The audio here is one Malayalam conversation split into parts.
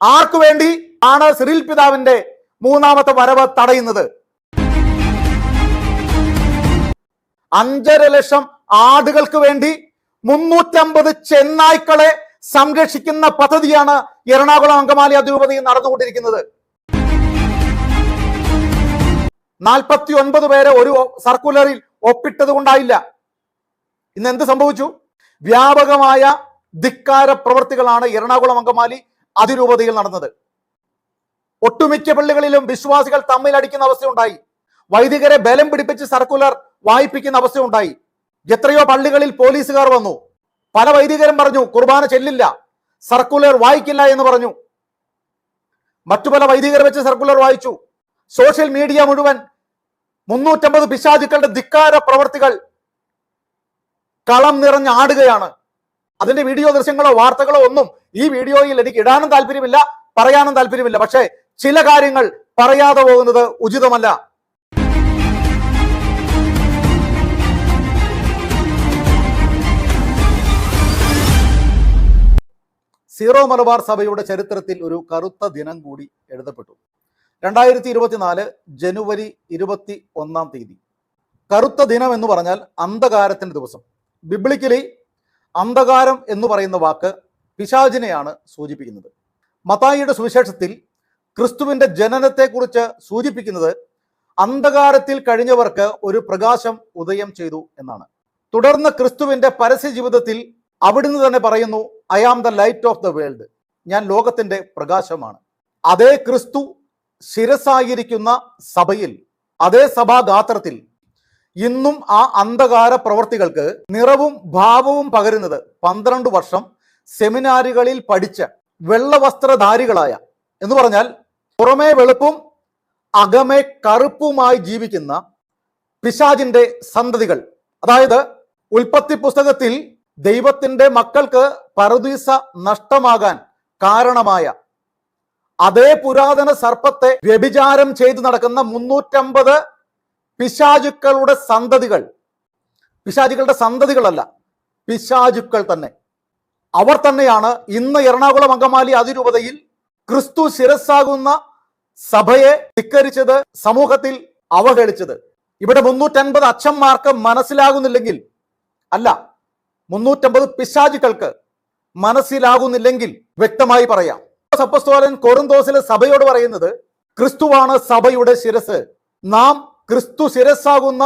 ആർക്കു വേണ്ടി ആണ് സിറിൽ പിതാവിന്റെ മൂന്നാമത്തെ വരവ് തടയുന്നത്? അഞ്ചര ലക്ഷം ആടുകൾക്ക് വേണ്ടി മുന്നൂറ്റമ്പത് ചെന്നായ്ക്കളെ സംരക്ഷിക്കുന്ന പദ്ധതിയാണ് എറണാകുളം അങ്കമാലി അധിപതി നടന്നുകൊണ്ടിരിക്കുന്നത്. നാൽപ്പത്തി ഒൻപത് പേരെ ഒരു സർക്കുലറിൽ ഒപ്പിട്ടത് കൊണ്ടായില്ല ഇന്ന് എന്ത് സംഭവിച്ചു? വ്യാപകമായ ധിക്കാര പ്രവർത്തികളാണ് എറണാകുളം അങ്കമാലി അതിരൂപതയിൽ നടന്നത്. ഒട്ടുമിക്ക പള്ളികളിലും വിശ്വാസികൾ തമ്മിൽ അടിക്കുന്ന അവസ്ഥയുണ്ടായി. വൈദികരെ ബലം പിടിപ്പിച്ച് സർക്കുലർ വായിപ്പിക്കുന്ന അവസ്ഥയുണ്ടായി. എത്രയോ പള്ളികളിൽ പോലീസുകാർ വന്നു. പല വൈദികരും പറഞ്ഞു കുർബാന ചെല്ലില്ല സർക്കുലർ വായിക്കില്ല എന്ന് പറഞ്ഞു. മറ്റു പല വൈദികർ വെച്ച് സർക്കുലർ വായിച്ചു. സോഷ്യൽ മീഡിയ മുഴുവൻ മുന്നൂറ്റമ്പത് പിശാചുക്കളുടെ ധിക്കാര പ്രവർത്തികൾ കളം നിറഞ്ഞ് ആടുകയാണ്. അതിന്റെ വീഡിയോ ദൃശ്യങ്ങളോ വാർത്തകളോ ഒന്നും ഈ വീഡിയോയിൽ എനിക്ക് ഇടാനും താല്പര്യമില്ല പറയാനും താല്പര്യമില്ല. പക്ഷേ ചില കാര്യങ്ങൾ പറയാതെ പോകുന്നത് ഉചിതമല്ല. സീറോ മലബാർ സഭയുടെ ചരിത്രത്തിൽ ഒരു കറുത്ത ദിനം കൂടി എഴുതപ്പെട്ടു. രണ്ടായിരത്തി ഇരുപത്തിനാല് ജനുവരി ഇരുപത്തി ഒന്നാം തീയതി. കറുത്ത ദിനം എന്ന് പറഞ്ഞാൽ അന്ധകാരത്തിന്റെ ദിവസം. ബിബ്ലിക്കലി അന്ധകാരം എന്ന് പറയുന്ന വാക്ക് പിശാചിനെയാണ് സൂചിപ്പിക്കുന്നത്. മത്തായിയുടെ സുവിശേഷത്തിൽ ക്രിസ്തുവിന്റെ ജനനത്തെക്കുറിച്ച് സൂചിപ്പിക്കുന്നത് അന്ധകാരത്തിൽ കഴിഞ്ഞവർക്ക് ഒരു പ്രകാശം ഉദയം ചെയ്തു എന്നാണ്. തുടർന്ന് ക്രിസ്തുവിന്റെ പരസ്യ ജീവിതത്തിൽ അവിടുന്ന് തന്നെ പറയുന്നു I am the light of the world ഞാൻ ലോകത്തിന്റെ പ്രകാശമാണ്. അതേ ക്രിസ്തു ശിരസായിരിക്കുന്ന സഭയിൽ അതേ സഭാഗാത്രത്തിൽ ഇന്നും ആ അന്ധകാര പ്രവർത്തികൾക്ക് നിറവും ഭാവവും പകരുന്നത് പന്ത്രണ്ട് വർഷം സെമിനാറുകളിൽ പഠിച്ച വെള്ളവസ്ത്രധാരികളായ എന്ന് പറഞ്ഞാൽ പുറമേ വെളുപ്പും അകമേ കറുപ്പുമായി ജീവിക്കുന്ന പിശാജിന്റെ സന്തതികൾ. അതായത് ഉൽപ്പത്തി പുസ്തകത്തിൽ ദൈവത്തിന്റെ മക്കൾക്ക് പറുദീസ നഷ്ടമാകാൻ കാരണമായ അതേ പുരാതന സർപ്പത്തെ വ്യഭിചാരം ചെയ്തു നടക്കുന്ന മുന്നൂറ്റമ്പത് പിശാചുക്കളുടെ സന്തതികൾ. പിശാചുക്കളുടെ സന്തതികളല്ല. പിശാചുക്കൾ തന്നെ. അവർ തന്നെയാണ് ഇന്ന് എറണാകുളം അങ്കമാലി അതിരൂപതയിൽ ക്രിസ്തു ശിരസ്സാകുന്ന സഭയെ ധിക്കരിച്ചത് സമൂഹത്തിൽ അവഹേളിച്ചത്. ഇവിടെ മുന്നൂറ്റൻപത് അച്ഛന്മാർക്ക് മനസ്സിലാകുന്നില്ലെങ്കിൽ അല്ല മുന്നൂറ്റമ്പത് പിശാചുക്കൾക്ക് മനസ്സിലാകുന്നില്ലെങ്കിൽ വ്യക്തമായി പറയാം. സപ്പസ്തോലൻ കൊറുന്തോസിലെ സഭയോട് പറയുന്നത് ക്രിസ്തുവാണ് സഭയുടെ ശിരസ് നാം ക്രിസ്തു ശിരസ്സാകുന്ന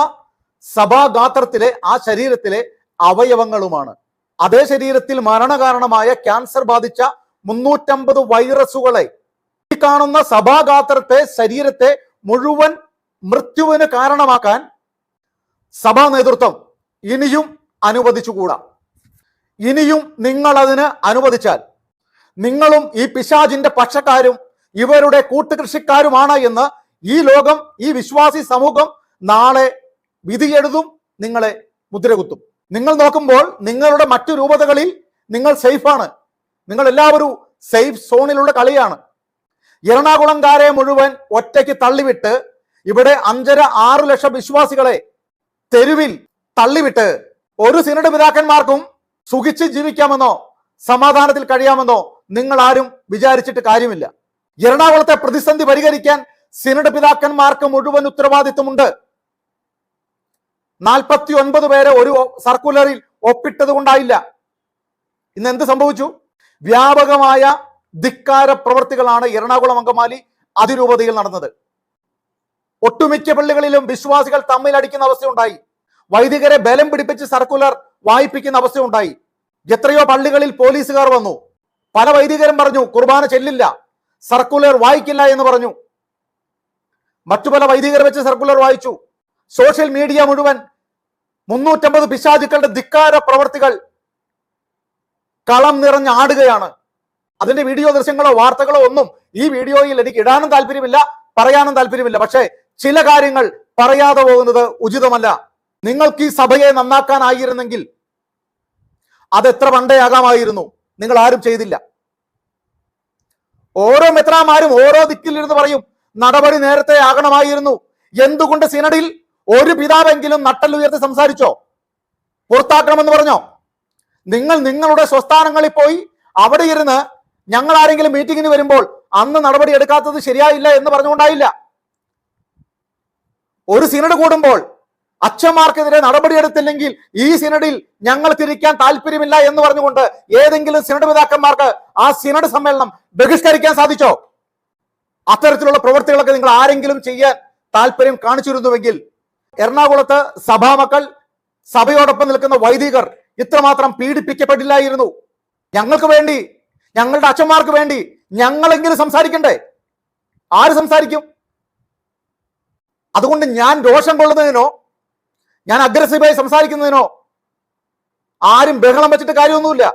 സഭാഗാത്രത്തിലെ ആ ശരീരത്തിലെ അവയവങ്ങളുമാണ്. അതേ ശരീരത്തിൽ മരണകാരണമായ ക്യാൻസർ ബാധിച്ച മുന്നൂറ്റമ്പത് വൈറസുകളെ ഈ കാണുന്ന സഭാഗാത്രത്തെ ശരീരത്തെ മുഴുവൻ മൃത്യുവിന് കാരണമാക്കാൻ സഭാ നേതൃത്വം ഇനിയും അനുവദിച്ചുകൂടാ. ഇനിയും നിങ്ങൾ അതിന് അനുവദിച്ചാൽ നിങ്ങളും ഈ പിശാജിന്റെ പക്ഷക്കാരും ഇവരുടെ കൂട്ടുകൃഷിക്കാരുമാണ് എന്ന് ഈ ലോകം ഈ വിശ്വാസി സമൂഹം നാളെ വിധിയെഴുതും നിങ്ങളെ മുദ്രകുത്തും. നിങ്ങൾ നോക്കുമ്പോൾ നിങ്ങളുടെ മറ്റു രൂപതകളിൽ നിങ്ങൾ സേഫാണ്. നിങ്ങൾ എല്ലാവരും സേഫ് സോണിലുള്ള കളിയാണ്. എറണാകുളംകാരെ മുഴുവൻ ഒറ്റയ്ക്ക് തള്ളിവിട്ട് ഇവിടെ അഞ്ചര ആറ് ലക്ഷം വിശ്വാസികളെ തെരുവിൽ തള്ളിവിട്ട് ഒരു സിനഡ് പിതാക്കന്മാർക്കും സുഖിച്ച് ജീവിക്കാമെന്നോ സമാധാനത്തിൽ കഴിയാമെന്നോ നിങ്ങൾ ആരും വിചാരിച്ചിട്ട് കാര്യമില്ല. എറണാകുളത്തെ പ്രതിസന്ധി പരിഹരിക്കാൻ സിനഡ് പിതാക്കന്മാർക്ക് മുഴുവൻ ഉത്തരവാദിത്വമുണ്ട്. നാൽപ്പത്തി ഒൻപത് പേരെ ഒരു സർക്കുലറിൽ ഒപ്പിട്ടത് കൊണ്ടായില്ല. ഇന്ന് എന്ത് സംഭവിച്ചു? വ്യാപകമായ ധിക്കാര പ്രവൃത്തികളാണ് എറണാകുളം അങ്കമാലി അതിരൂപതയിൽ നടന്നത്. ഒട്ടുമിക്ക പള്ളികളിലും വിശ്വാസികൾ തമ്മിൽ അടിക്കുന്ന അവസ്ഥയുണ്ടായി. വൈദികരെ ബലം പിടിപ്പിച്ച് സർക്കുലർ വായിപ്പിക്കുന്ന അവസ്ഥയുണ്ടായി. എത്രയോ പള്ളികളിൽ പോലീസുകാർ വന്നു. പല വൈദികരും പറഞ്ഞു കുർബാന ചെല്ലില്ല. സർക്കുലർ വായിക്കില്ല എന്ന് പറഞ്ഞു. മറ്റു പല വൈദികർ വെച്ച് സർക്കുലർ വായിച്ചു. സോഷ്യൽ മീഡിയ മുഴുവൻ മുന്നൂറ്റമ്പത് പിശാചുക്കളുടെ ധിക്കാര പ്രവർത്തികൾ കളം നിറഞ്ഞ് ആടുകയാണ്. അതിന്റെ വീഡിയോ ദൃശ്യങ്ങളോ വാർത്തകളോ ഒന്നും ഈ വീഡിയോയിൽ എനിക്ക് ഇടാനും താല്പര്യമില്ല പറയാനും താല്പര്യമില്ല. പക്ഷേ ചില കാര്യങ്ങൾ പറയാതെ പോകുന്നത് ഉചിതമല്ല. നിങ്ങൾക്ക് ഈ സഭയെ നന്നാക്കാനായിരുന്നെങ്കിൽ അത് എത്ര പണ്ടേ ആകാമായിരുന്നു നിങ്ങൾ ആരും ചെയ്തില്ല. ഓരോ മെത്രാമാരും ഓരോ ദിക്കിലിരുന്ന് പറയും നടപടി നേരത്തെ ആകണമായിരുന്നു. എന്തുകൊണ്ട് സിനഡിൽ ഒരു പിതാവെങ്കിലും നട്ടല്ലുയർത്തി സംസാരിച്ചോ? പുറത്താക്കണമെന്ന് പറഞ്ഞോ? നിങ്ങൾ നിങ്ങളുടെ സ്വസ്ഥാനങ്ങളിൽ പോയി അവിടെ ഇരുന്ന് ഞങ്ങൾ ആരെങ്കിലും മീറ്റിങ്ങിന് വരുമ്പോൾ അന്ന് നടപടി എടുക്കാത്തത് ശരിയായില്ല എന്ന് പറഞ്ഞുകൊണ്ടായില്ല. ഒരു സിനഡ് കൂടുമ്പോൾ അച്ഛന്മാർക്കെതിരെ നടപടിയെടുത്തില്ലെങ്കിൽ ഈ സിനഡിൽ ഞങ്ങൾ തിരിക്കാൻ താല്പര്യമില്ല എന്ന് പറഞ്ഞുകൊണ്ട് ഏതെങ്കിലും സിനഡ് പിതാക്കന്മാർക്ക് ആ സിനഡ് സമ്മേളനം ബഹിഷ്കരിക്കാൻ സാധിച്ചോ? അത്തരത്തിലുള്ള പ്രവൃത്തികളൊക്കെ നിങ്ങൾ ആരെങ്കിലും ചെയ്യാൻ താല്പര്യം കാണിച്ചിരുന്നുവെങ്കിൽ എറണാകുളത്ത് സഭാമക്കൾ സഭയോടൊപ്പം നിൽക്കുന്ന വൈദികർ ഇത്രമാത്രം പീഡിപ്പിക്കപ്പെട്ടില്ലായിരുന്നു. ഞങ്ങൾക്ക് വേണ്ടി ഞങ്ങളുടെ അച്ഛന്മാർക്ക് വേണ്ടി ഞങ്ങളെങ്കിലും സംസാരിക്കണ്ടേ? ആര് സംസാരിക്കും? അതുകൊണ്ട് ഞാൻ രോഷം കൊള്ളുന്നതിനോ ഞാൻ അഗ്രസീവായി സംസാരിക്കുന്നതിനോ ആരും ബഹളം വെച്ചിട്ട് കാര്യമൊന്നുമില്ല.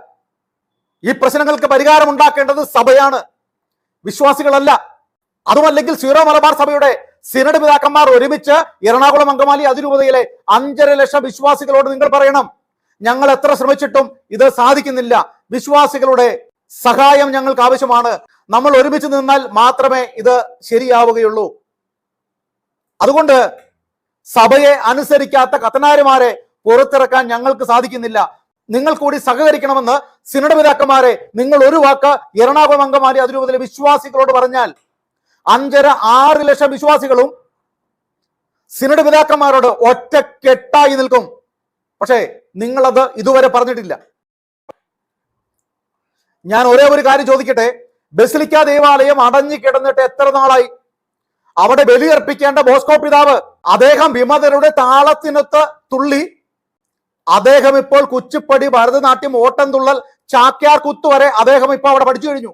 ഈ പ്രശ്നങ്ങൾക്ക് പരിഹാരം ഉണ്ടാക്കേണ്ടത് സഭയാണ്. വിശ്വാസികളല്ല. അതുമല്ലെങ്കിൽ സീറോ മലബാർ സഭയുടെ സിനഡ് പിതാക്കന്മാർ ഒരുമിച്ച് എറണാകുളം അങ്കമാലി അതിരൂപതയിലെ അഞ്ചര ലക്ഷം വിശ്വാസികളോട് നിങ്ങൾ പറയണം. ഞങ്ങൾ എത്ര ശ്രമിച്ചിട്ടും ഇത് സാധിക്കുന്നില്ല. വിശ്വാസികളുടെ സഹായം ഞങ്ങൾക്ക് ആവശ്യമാണ്. നമ്മൾ ഒരുമിച്ച് നിന്നാൽ മാത്രമേ ഇത് ശരിയാവുകയുള്ളൂ. അതുകൊണ്ട് സഭയെ അനുസരിക്കാത്ത കത്തനാരുമാരെ പുറത്തിറക്കാൻ ഞങ്ങൾക്ക് സാധിക്കുന്നില്ല. നിങ്ങൾ കൂടി സഹകരിക്കണമെന്ന് സിനഡ് പിതാക്കന്മാരെ നിങ്ങൾ ഒരു വാക്ക് എറണാകുളം അങ്കമാലി അതിരൂപതയിലെ വിശ്വാസികളോട് പറഞ്ഞാൽ അഞ്ചര ആറ് ലക്ഷം വിശ്വാസികളും സിനഡ് പിതാക്കന്മാരോട് ഒറ്റക്കെട്ടായി നിൽക്കും. പക്ഷേ നിങ്ങളത് ഇതുവരെ പറഞ്ഞിട്ടില്ല. ഞാൻ ഒരേ ഒരു കാര്യം ചോദിക്കട്ടെ? ബസിലിക്ക ദേവാലയം അടഞ്ഞു കിടന്നിട്ട് എത്ര നാളായി? അവിടെ ബലിയർപ്പിക്കേണ്ട ബോസ്കോ പിതാവ് അദ്ദേഹം വിമതരുടെ താളത്തിനൊത്ത് തുള്ളി. അദ്ദേഹം ഇപ്പോൾ കുച്ചിപ്പടി ഭരതനാട്യം ഓട്ടം തുള്ളൽ ചാക്യാർ കുത്തു വരെ അദ്ദേഹം ഇപ്പൊ അവിടെ പഠിച്ചു കഴിഞ്ഞു.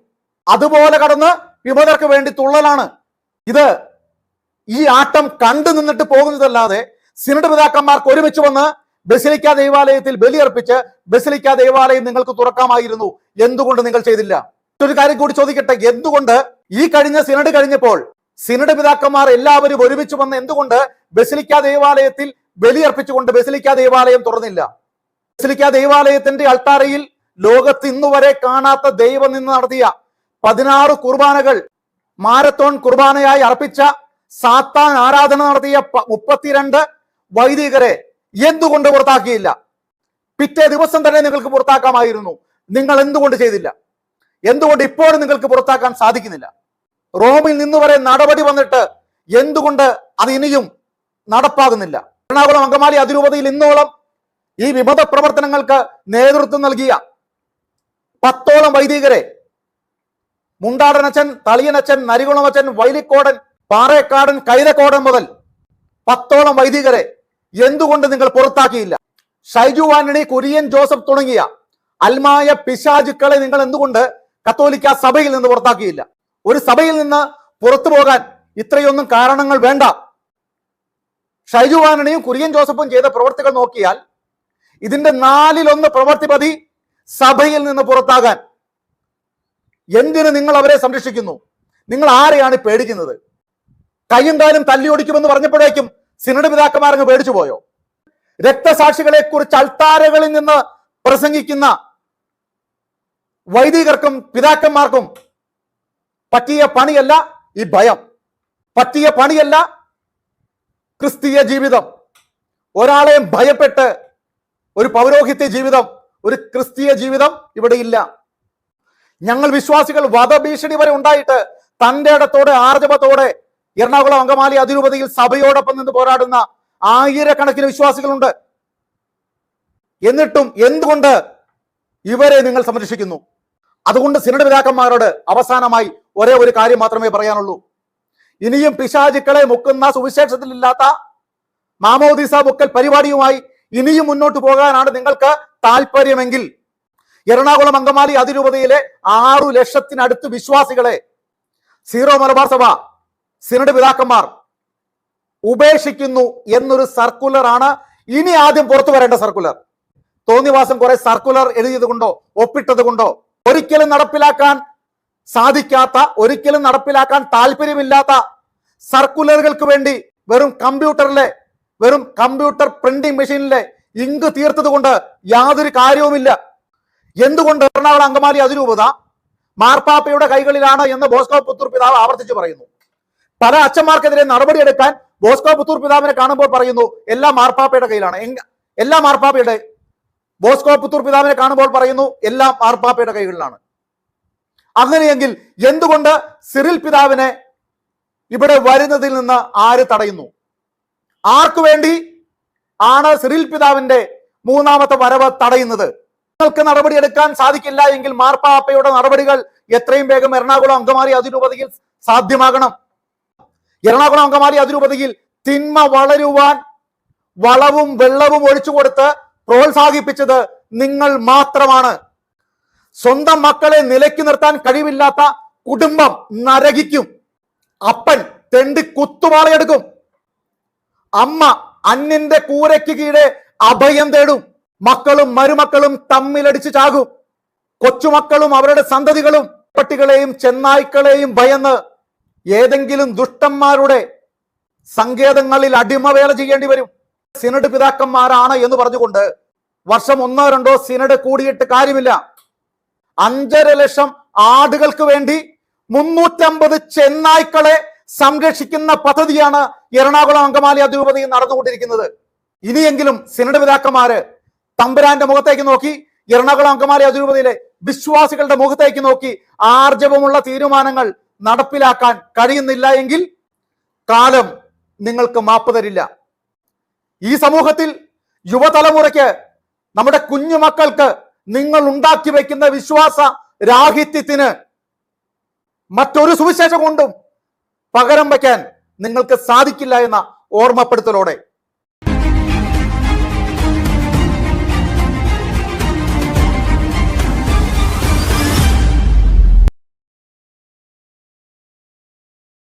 അതുപോലെ കടന്ന് വിമതർക്ക് വേണ്ടി തുള്ളലാണ്. ഇത് ഈ ആട്ടം കണ്ടു നിന്നിട്ട് പോകുന്നതല്ലാതെ സിനഡ് പിതാക്കന്മാർക്ക് ഒരുമിച്ച് വന്ന് ബസിലിക്ക ദേവാലയത്തിൽ ബലിയർപ്പിച്ച് ബസിലിക്ക ദേവാലയം നിങ്ങൾക്ക് തുറക്കാമായിരുന്നു. എന്തുകൊണ്ട് നിങ്ങൾ ചെയ്തില്ല? മറ്റൊരു കാര്യം കൂടി ചോദിക്കട്ടെ. എന്തുകൊണ്ട് ഈ കഴിഞ്ഞ സിനഡ് കഴിഞ്ഞപ്പോൾ സിനഡ് പിതാക്കന്മാർ എല്ലാവരും ഒരുമിച്ച് വന്ന് എന്തുകൊണ്ട് ബസിലിക്ക ദേവാലയത്തിൽ ബലിയർപ്പിച്ചുകൊണ്ട് ബസിലിക്ക ദേവാലയം തുറന്നില്ല? ബസിലിക്ക ദേവാലയത്തിന്റെ അൾത്താരയിൽ ലോകത്ത് ഇന്നുവരെ കാണാത്ത ദൈവം നിന്ന് നടത്തിയ പതിനാറ് കുർബാനകൾ മാരത്തോൺ കുർബാനയായി അർപ്പിച്ച സാത്താൻ ആരാധന നടത്തിയ മുപ്പത്തിരണ്ട് വൈദികരെ എന്തുകൊണ്ട് പുറത്താക്കിയില്ല? പിറ്റേ ദിവസം തന്നെ നിങ്ങൾക്ക് പുറത്താക്കാമായിരുന്നു. നിങ്ങൾ എന്തുകൊണ്ട് ചെയ്തില്ല? എന്തുകൊണ്ട് ഇപ്പോഴും നിങ്ങൾക്ക് പുറത്താക്കാൻ സാധിക്കുന്നില്ല? റോമിൽ നിന്ന് വരെ നടപടി വന്നിട്ട് എന്തുകൊണ്ട് അത് ഇനിയും നടപ്പാകുന്നില്ല? എറണാകുളം അങ്കമാലി അതിരൂപതയിൽ ഇന്നോളം ഈ വിമത പ്രവർത്തനങ്ങൾക്ക് നേതൃത്വം നൽകിയ പത്തോളം വൈദികരെ മുണ്ടാടനച്ചൻ തളിയനച്ചൻ നരികുളമച്ചൻ വൈലിക്കോടൻ പാറേക്കാടൻ കൈതക്കോടൻ മുതൽ പത്തോളം വൈദികരെ എന്തുകൊണ്ട് നിങ്ങൾ പുറത്താക്കിയില്ല? ഷൈജു ആന്റണി കുര്യൻ ജോസഫ് തുടങ്ങിയ അൽമായ പിശാജുക്കളെ നിങ്ങൾ എന്തുകൊണ്ട് കത്തോലിക്ക സഭയിൽ നിന്ന് പുറത്താക്കിയില്ല? ഒരു സഭയിൽ നിന്ന് പുറത്തു പോകാൻ ഇത്രയൊന്നും കാരണങ്ങൾ വേണ്ട. ഷൈജു ആന്റണിയും കുര്യൻ ജോസഫും ചെയ്ത പ്രവർത്തികൾ നോക്കിയാൽ ഇതിന്റെ നാലിലൊന്ന് പ്രവർത്തി മതി സഭയിൽ നിന്ന് പുറത്താകാൻ എന്തിന് നിങ്ങൾ അവരെ സംരക്ഷിക്കുന്നു? നിങ്ങൾ ആരെയാണ് പേടിക്കുന്നത്? കയ്യും കാലും തല്ലിയൊടിക്കുമെന്ന് പറഞ്ഞപ്പോഴേക്കും സിനഡ് പിതാക്കന്മാർ അങ്ങ് പേടിച്ചു പോയോ? രക്തസാക്ഷികളെ കുറിച്ച് അൾത്താരകളിൽ നിന്ന് പ്രസംഗിക്കുന്ന വൈദികർക്കും പിതാക്കന്മാർക്കും പറ്റിയ പണിയല്ല ഈ ഭയം. പറ്റിയ പണിയല്ല ക്രിസ്തീയ ജീവിതം. ഒരാളെയും ഭയപ്പെട്ട് ഒരു പൗരോഹിത്യ ജീവിതം ഒരു ക്രിസ്തീയ ജീവിതം ഇവിടെ ഇല്ല. ഞങ്ങൾ വിശ്വാസികൾ വധഭീഷണി വരെ ഉണ്ടായിട്ട് തന്റെ ഇടത്തോടെ ആർജവത്തോടെ എറണാകുളം അങ്കമാലി അതിരൂപതയിൽ സഭയോടൊപ്പം നിന്ന് പോരാടുന്ന ആയിരക്കണക്കിന് വിശ്വാസികളുണ്ട്. എന്നിട്ടും എന്തുകൊണ്ട് ഇവരെ നിങ്ങൾ സംരക്ഷിക്കുന്നു? അതുകൊണ്ട് സിനഡ് പിതാക്കന്മാരോട് അവസാനമായി ഒരേ ഒരു കാര്യം മാത്രമേ പറയാനുള്ളൂ. ഇനിയും പിശാചുക്കളെ മുക്കുന്ന സുവിശേഷത്തിലില്ലാത്ത മാമോദിസ മുക്കൽ പരിപാടിയുമായി ഇനിയും മുന്നോട്ട് പോകാനാണ് നിങ്ങൾക്ക് താല്പര്യമെങ്കിൽ എറണാകുളം അങ്കമാലി അതിരൂപതയിലെ ആറു ലക്ഷത്തിനടുത്ത് വിശ്വാസികളെ സീറോ മലബാർ സഭ സിനഡ് പിതാക്കന്മാർ ഉപേക്ഷിക്കുന്നു എന്നൊരു സർക്കുലർ ആണ് ഇനി ആദ്യം പുറത്തു വരേണ്ട സർക്കുലർ. തോന്നിവാസം കുറെ സർക്കുലർ എഴുതിയത് കൊണ്ടോ ഒപ്പിട്ടത് കൊണ്ടോ ഒരിക്കലും നടപ്പിലാക്കാൻ സാധിക്കാത്ത ഒരിക്കലും നടപ്പിലാക്കാൻ താല്പര്യമില്ലാത്ത സർക്കുലറുകൾക്ക് വേണ്ടി വെറും കമ്പ്യൂട്ടറിലെ വെറും കമ്പ്യൂട്ടർ പ്രിന്റിംഗ് മെഷീനിലെ ഇങ്ക് തീർത്തത് കൊണ്ട് യാതൊരു കാര്യവുമില്ല. എന്തുകൊണ്ട് എറണാകുളം അങ്കമാലി അതിരൂപത മാർപ്പാപ്പയുടെ കൈകളിലാണ് എന്ന് ബോസ്കോ പുത്തൂർ പിതാവ് ആവർത്തിച്ച് പറയുന്നു. പല അച്ഛന്മാർക്കെതിരെ നടപടിയെടുക്കാൻ ബോസ്കോ പുത്തൂർ പിതാവിനെ കാണുമ്പോൾ പറയുന്നു എല്ലാം മാർപ്പാപ്പയുടെ കയ്യിലാണ്. എല്ലാ മാർപ്പാപ്പയുടെ. ബോസ്കോ പുത്തൂർ പിതാവിനെ കാണുമ്പോൾ പറയുന്നു എല്ലാം മാർപ്പാപ്പയുടെ കൈകളിലാണ്. അങ്ങനെയെങ്കിൽ എന്തുകൊണ്ട് സിറിൽ പിതാവിനെ ഇവിടെ വരുന്നതിൽ നിന്ന് ആര് തടയുന്നു? ആർക്കു വേണ്ടി ആണ് സിറിൽ പിതാവിന്റെ മൂന്നാമത്തെ വരവ് തടയുന്നത്? നിങ്ങൾക്ക് നടപടിയെടുക്കാൻ സാധിക്കില്ല എങ്കിൽ മാർപ്പാപ്പയുടെ നടപടികൾ എത്രയും വേഗം എറണാകുളം അങ്കമാലി അതിരൂപതയിൽ സാധ്യമാകണം. എറണാകുളം അങ്കമാലി അതിരൂപതയിൽ തിന്മ വളരുവാൻ വളവും വെള്ളവും ഒഴിച്ചു കൊടുത്ത് പ്രോത്സാഹിപ്പിച്ചത് നിങ്ങൾ മാത്രമാണ്. സ്വന്തം മക്കളെ നിലയ്ക്ക് നിർത്താൻ കഴിവില്ലാത്ത കുടുംബം നരകിക്കും. അപ്പൻ തെണ്ടി കുത്തുപാളയെടുക്കും അമ്മ അന്യന്റെ കൂരയ്ക്ക് കീഴെ അഭയം തേടും. മക്കളും മരുമക്കളും തമ്മിലടിച്ച് ചാകും. കൊച്ചുമക്കളും അവരുടെ സന്തതികളും പട്ടികളെയും ചെന്നായ്ക്കളെയും ഭയന്ന് ഏതെങ്കിലും ദുഷ്ടന്മാരുടെ സങ്കേതങ്ങളിൽ അടിമവേല ചെയ്യേണ്ടി വരും. സിനഡ് പിതാക്കന്മാരാണ് എന്ന് പറഞ്ഞുകൊണ്ട് വർഷം ഒന്നോ രണ്ടോ സിനഡ് കൂടിയിട്ട് കാര്യമില്ല. അഞ്ചര ലക്ഷം ആടുകൾക്ക് വേണ്ടി മുന്നൂറ്റമ്പത് ചെന്നായ്ക്കളെ സംരക്ഷിക്കുന്ന പദ്ധതിയാണ് എറണാകുളം അങ്കമാലി അതിരൂപതയിൽ നടന്നുകൊണ്ടിരിക്കുന്നത്. ഇനിയെങ്കിലും സിനഡ് പിതാക്കന്മാര് തമ്പുരാന്റെ മുഖത്തേക്ക് നോക്കി എറണാകുളം അങ്കമാലി അതിരൂപതയിലെ വിശ്വാസികളുടെ മുഖത്തേക്ക് നോക്കി ആർജവമുള്ള തീരുമാനങ്ങൾ നടപ്പിലാക്കാൻ കഴിയുന്നില്ല എങ്കിൽ കാലം നിങ്ങൾക്ക് മാപ്പ് തരില്ല. ഈ സമൂഹത്തിൽ യുവതലമുറയ്ക്ക് നമ്മുടെ കുഞ്ഞുമക്കൾക്ക് നിങ്ങൾ ഉണ്ടാക്കി വെക്കുന്ന വിശ്വാസ രാഹിത്യത്തിന് മറ്റൊരു സുവിശേഷം കൊണ്ടും പകരം വയ്ക്കാൻ നിങ്ങൾക്ക് സാധിക്കില്ല എന്ന ഓർമ്മപ്പെടുത്തലോടെ